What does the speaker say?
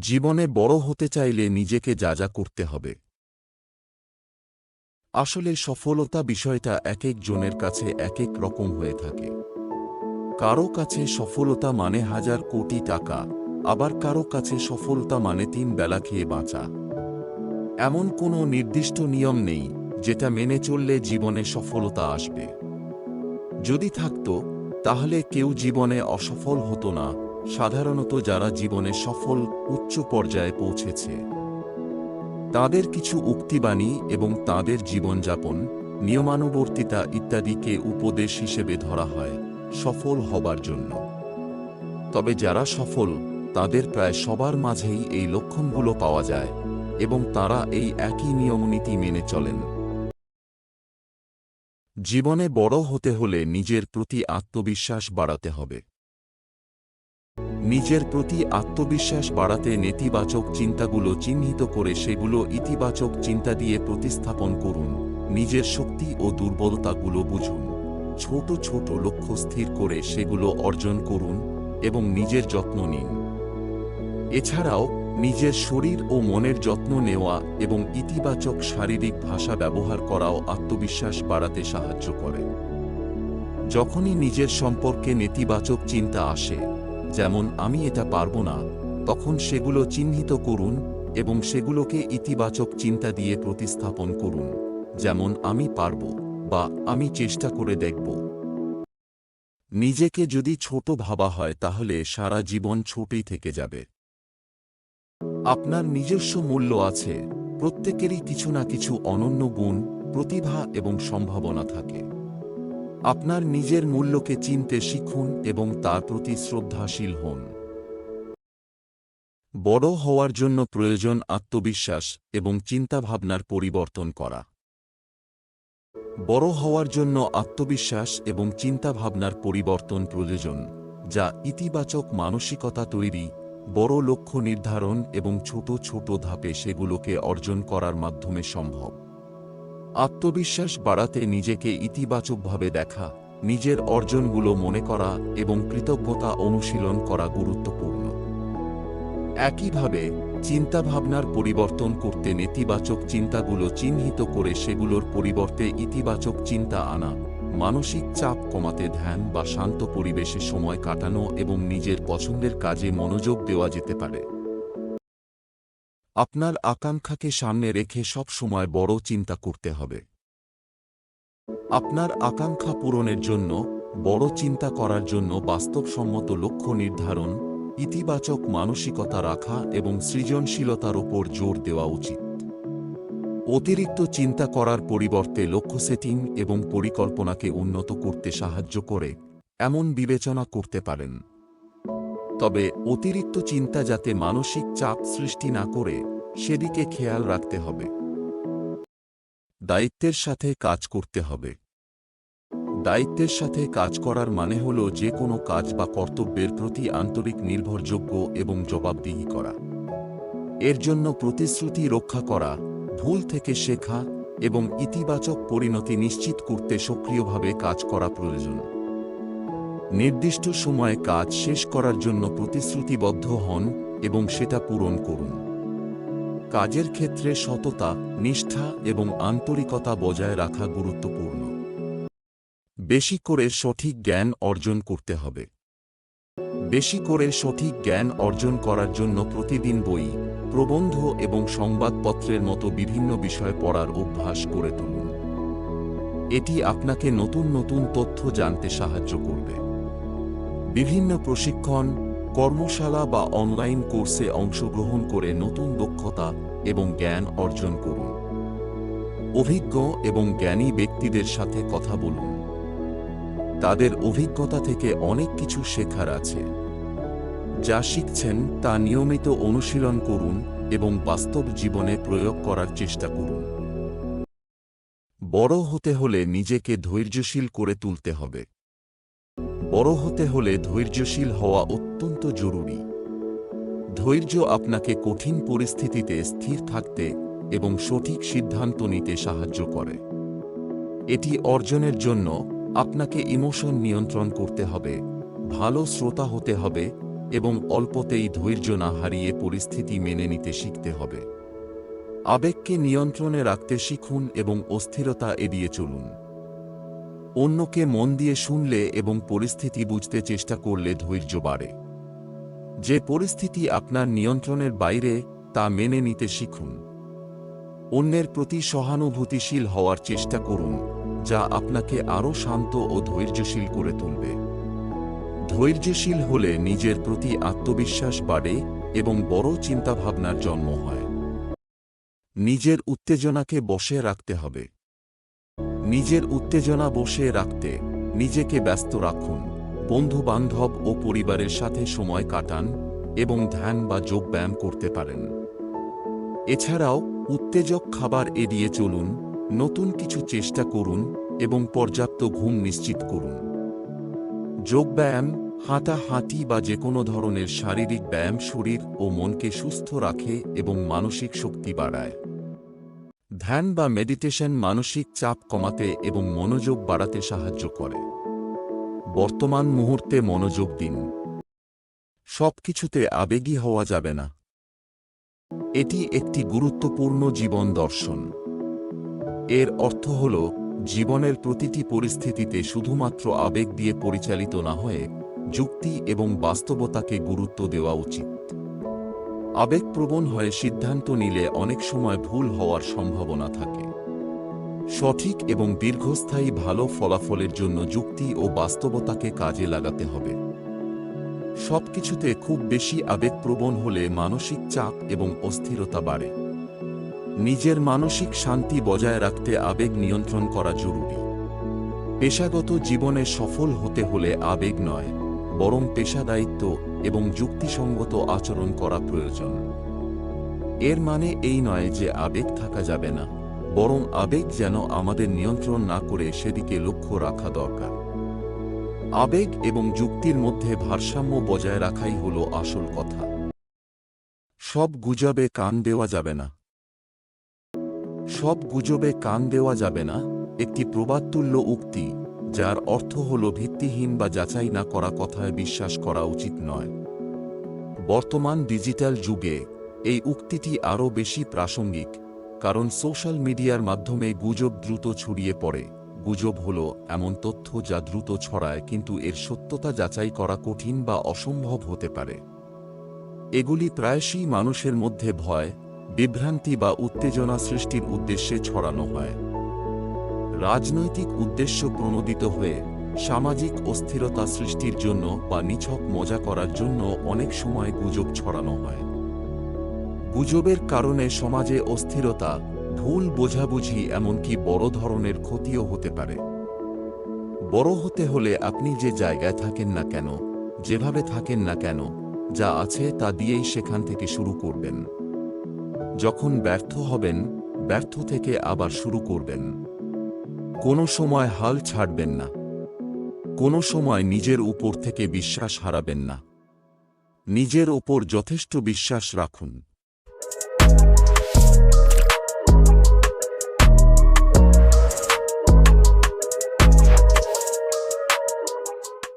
জীবনে বড় হতে চাইলে নিজেকে যা যা করতে হবে। আসলে সফলতা বিষয়টা এক এক জনের কাছে এক এক রকম হয়ে থাকে। কারও কাছে সফলতা মানে হাজার কোটি টাকা, আবার কারও কাছে সফলতা মানে তিন বেলা খেয়ে বাঁচা। এমন কোনো নির্দিষ্ট নিয়ম নেই, যেটা মেনে চললে জীবনে সফলতা আসবে। যদি থাকত, তাহলে কেউ জীবনে অসফল হতো না। সাধারণত যারা জীবনে সফল উচ্চ পর্যায়ে পৌঁছেছে। তাদের কিছু উক্তিবাণী এবং তাদের জীবনযাপন, নিয়মানুবর্তিতা ইত্যাদিকে উপদেশ হিসেবে ধরা হয় সফল হবার জন্য। তবে যারা সফল, তাদের প্রায় সবার মাঝেই এই লক্ষণগুলো পাওয়া যায় এবং তারা এই একই নিয়মনীতি মেনে চলেন। জীবনে বড় হতে হলে নিজের প্রতি আত্মবিশ্বাস বাড়াতে হবে। নিজের প্রতি আত্মবিশ্বাস বাড়াতে নেতিবাচক চিন্তাগুলো চিহ্নিত করে সেগুলো ইতিবাচক চিন্তা দিয়ে প্রতিস্থাপন করুন। নিজের শক্তি ও দুর্বলতাগুলো বুঝুন। ছোট ছোট লক্ষ্য স্থির করে সেগুলো অর্জন করুন এবং নিজের যত্ন নিন। এছাড়াও, নিজের শরীর ও মনের যত্ন নেওয়া এবং ইতিবাচক শারীরিক ভাষা ব্যবহার করাও আত্মবিশ্বাস বাড়াতে সাহায্য করে। যখনই নিজের সম্পর্কে নেতিবাচক চিন্তা আসে যেমন আমি এটা পারব না, তখন সেগুলো চিহ্নিত করুন এবং সেগুলোকে ইতিবাচক চিন্তা দিয়ে প্রতিস্থাপন করুন, যেমন আমি পারব বা আমি চেষ্টা করে দেখব। নিজেকে যদি ছোট ভাবা হয় তাহলে সারা জীবন ছোটই থেকে যাবে। আপনার নিজস্ব মূল্য আছে, প্রত্যেকেরই কিছু না কিছু অনন্য গুণ, প্রতিভা এবং সম্ভাবনা থাকে। আপনার নিজের মূল্যকে চিনতে শিখুন এবং তার প্রতি শ্রদ্ধাশীল হন। বড় হওয়ার জন্য প্রয়োজন আত্মবিশ্বাস এবং চিন্তাভাবনার পরিবর্তন করা। বড় হওয়ার জন্য আত্মবিশ্বাস এবং চিন্তাভাবনার পরিবর্তন প্রয়োজন, যা ইতিবাচক মানসিকতা তৈরি, বড় লক্ষ্য নির্ধারণ এবং ছোট ছোট ধাপে সেগুলোকে অর্জন করার মাধ্যমে সম্ভব। আত্মবিশ্বাস বাড়াতে নিজেকে ইতিবাচকভাবে দেখা, নিজের অর্জনগুলো মনে করা এবং কৃতজ্ঞতা অনুশীলন করা গুরুত্বপূর্ণ। একইভাবে, চিন্তাভাবনার পরিবর্তন করতে নেতিবাচক চিন্তাগুলো চিহ্নিত করে সেগুলোর পরিবর্তে ইতিবাচক চিন্তা আনা, মানসিক চাপ কমাতে ধ্যান বা শান্ত পরিবেশে সময় কাটানো এবং নিজের পছন্দের কাজে মনোযোগ দেওয়া যেতে পারে। আপনার আকাঙ্ক্ষাকে সামনে রেখে সব সময় বড় চিন্তা করতে হবে। আপনার আকাঙ্ক্ষা পূরণের জন্য, বড় চিন্তা করার জন্য বাস্তবসম্মত লক্ষ্য নির্ধারণ, ইতিবাচক মানসিকতা রাখা এবং সৃজনশীলতার ওপর জোর দেওয়া উচিত। অতিরিক্ত চিন্তা করার পরিবর্তে লক্ষ্য সেটিং এবং পরিকল্পনাকে উন্নত করতে সাহায্য করে, এমন বিবেচনা করতে পারেন। তবে অতিরিক্ত চিন্তা যাতে মানসিক চাপ সৃষ্টি না করে, সেদিকে খেয়াল রাখতে হবে। দায়িত্বের সাথে কাজ করতে হবে। দায়িত্বের সাথে কাজ করার মানে হল যে কোনো কাজ বা কর্তব্যের প্রতি আন্তরিক নির্ভরযোগ্য এবং জবাবদিহি করা। এর জন্য প্রতিশ্রুতি রক্ষা করা, ভুল থেকে শেখা এবং ইতিবাচক পরিণতি নিশ্চিত করতে সক্রিয়ভাবে কাজ করা প্রয়োজন। নির্দিষ্ট সময়ে কাজ শেষ করার জন্য প্রতিশ্রুতিবদ্ধ হন এবং সেটা পূরণ করুন। কাজের ক্ষেত্রে সততা, নিষ্ঠা এবং আন্তরিকতা বজায় রাখা গুরুত্বপূর্ণ। বেশি করে সঠিক জ্ঞান অর্জন করতে হবে। বেশি করে সঠিক জ্ঞান অর্জন করার জন্য প্রতিদিন বই, প্রবন্ধ এবং সংবাদপত্রের মতো বিভিন্ন বিষয় পড়ার অভ্যাস করে তুলুন। এটি আপনাকে নতুন নতুন তথ্য জানতে সাহায্য করবে। বিভিন্ন প্রশিক্ষণ, কর্মশালা বা অনলাইন কোর্সে অংশগ্রহণ করে নতুন দক্ষতা এবং জ্ঞান অর্জন করুন। অভিজ্ঞ এবং জ্ঞানী ব্যক্তিদের সাথে কথা বলুন। তাদের অভিজ্ঞতা থেকে অনেক কিছু শেখার আছে। যা শিখছেন তা নিয়মিত অনুশীলন করুন এবং বাস্তব জীবনে প্রয়োগ করার চেষ্টা করুন। বড় হতে হলে নিজেকে ধৈর্যশীল করে তুলতে হবে। বড় হতে হলে ধৈর্যশীল হওয়া অত্যন্ত জরুরি। ধৈর্য আপনাকে কঠিন পরিস্থিতিতে স্থির থাকতে এবং সঠিক সিদ্ধান্ত নিতে সাহায্য করে। এটি অর্জনের জন্য আপনাকে ইমোশন নিয়ন্ত্রণ করতে হবে, ভালো শ্রোতা হতে হবে এবং অল্পতেই ধৈর্য না হারিয়ে পরিস্থিতি মেনে নিতে শিখতে হবে। আবেগকে নিয়ন্ত্রণে রাখতে শিখুন এবং অস্থিরতা এড়িয়ে চলুন। অন্যকে মন দিয়ে শুনলে এবং পরিস্থিতি বুঝতে চেষ্টা করলে ধৈর্য বাড়ে। যে পরিস্থিতি আপনার নিয়ন্ত্রণের বাইরে, তা মেনে নিতে শিখুন। অন্যের প্রতি সহানুভূতিশীল হওয়ার চেষ্টা করুন, যা আপনাকে আরও শান্ত ও ধৈর্যশীল করে তুলবে। ধৈর্যশীল হলে নিজের প্রতি আত্মবিশ্বাস বাড়ে এবং বড় চিন্তাভাবনার জন্ম হয়। নিজের উত্তেজনাকে বসে রাখতে হবে। নিজের উত্তেজনা বসে রাখতে নিজেকে ব্যস্ত রাখুন। বন্ধু বান্ধব ও পরিবারের সাথে সময় কাটান এবং ধ্যান বা যোগব্যায়াম করতে পারেন। এছাড়াও উত্তেজক খাবার এড়িয়ে চলুন, নতুন কিছু চেষ্টা করুন এবং পর্যাপ্ত ঘুম নিশ্চিত করুন। যোগব্যায়াম হাঁটা হাঁটি বা যে কোনো ধরনের শারীরিক ব্যায়াম শরীর ও মনকে সুস্থ রাখে এবং মানসিক শক্তি বাড়ায়। ধ্যান বা মেডিটেশন মানসিক চাপ কমাতে এবং মনোযোগ বাড়াতে সাহায্য করে। বর্তমান মুহূর্তে মনোযোগ দিন। সবকিছুতে আবেগী হওয়া যাবে না। এটি একটি গুরুত্বপূর্ণ জীবন দর্শন। এর অর্থ হল, জীবনের প্রতিটি পরিস্থিতিতে শুধুমাত্র আবেগ দিয়ে পরিচালিত না হয়ে, যুক্তি এবং বাস্তবতাকে গুরুত্ব দেওয়া উচিত। আবেগপ্রবণ হয়ে সিদ্ধান্ত নিলে অনেক সময় ভুল হওয়ার সম্ভাবনা থাকে। সঠিক এবং দীর্ঘস্থায়ী ভালো ফলাফলের জন্য যুক্তি ও বাস্তবতাকে কাজে লাগাতে হবে। সবকিছুতে খুব বেশি আবেগপ্রবণ হলে মানসিক চাপ এবং অস্থিরতা বাড়ে। নিজের মানসিক শান্তি বজায় রাখতে আবেগ নিয়ন্ত্রণ করা জরুরি। পেশাগত জীবনে সফল হতে হলে আবেগ নয়, বরং পেশাদায়িত্ব এবং যুক্তিসঙ্গত আচরণ করা প্রয়োজন। এর মানে এই নয় যে আবেগ থাকা যাবে না, বরং আবেগ যেন আমাদের নিয়ন্ত্রণ না করে সেদিকে লক্ষ্য রাখা দরকার। আবেগ এবং যুক্তির মধ্যে ভারসাম্য বজায় রাখাই হল আসল কথা। সব গুজবে কান দেওয়া যাবে না। সব গুজবে কান দেওয়া যাবে না, একটি প্রবাদতুল্য উক্তি। যার অর্থ হল ভিত্তিহীন বা যাচাই না করা কথায় বিশ্বাস করা উচিত নয়। বর্তমান ডিজিটাল যুগে এই উক্তিটি আরও বেশি প্রাসঙ্গিক, কারণ সোশ্যাল মিডিয়ার মাধ্যমে গুজব দ্রুত ছড়িয়ে পড়ে। গুজব হল এমন তথ্য যা দ্রুত ছড়ায়, কিন্তু এর সত্যতা যাচাই করা কঠিন বা অসম্ভব হতে পারে। এগুলি প্রায়শই মানুষের মধ্যে ভয়, বিভ্রান্তি বা উত্তেজনা সৃষ্টির উদ্দেশ্যে ছড়ানো হয়। রাজনৈতিক উদ্দেশ্য প্রণোদিত হয়ে সামাজিক অস্থিরতা সৃষ্টির জন্য বা নিছক মজা করার জন্য অনেক সময় গুজব ছড়ানো হয়। গুজবের কারণে সমাজে অস্থিরতা, ভুল বোঝাবুঝি এমনকি বড় ধরনের ক্ষতিও হতে পারে। বড় হতে হলে আপনি যে জায়গায় থাকেন না কেন, যেভাবে থাকেন না কেন, যা আছে তা দিয়েই সেখান থেকে শুরু করবেন। যখন ব্যর্থ হবেন, ব্যর্থ থেকে আবার শুরু করবেন। কোনো সময় হাল ছাড়বেন না। কোনো সময় নিজের উপর থেকে বিশ্বাস হারাবেন না। নিজের ওপর যথেষ্ট বিশ্বাস রাখুন।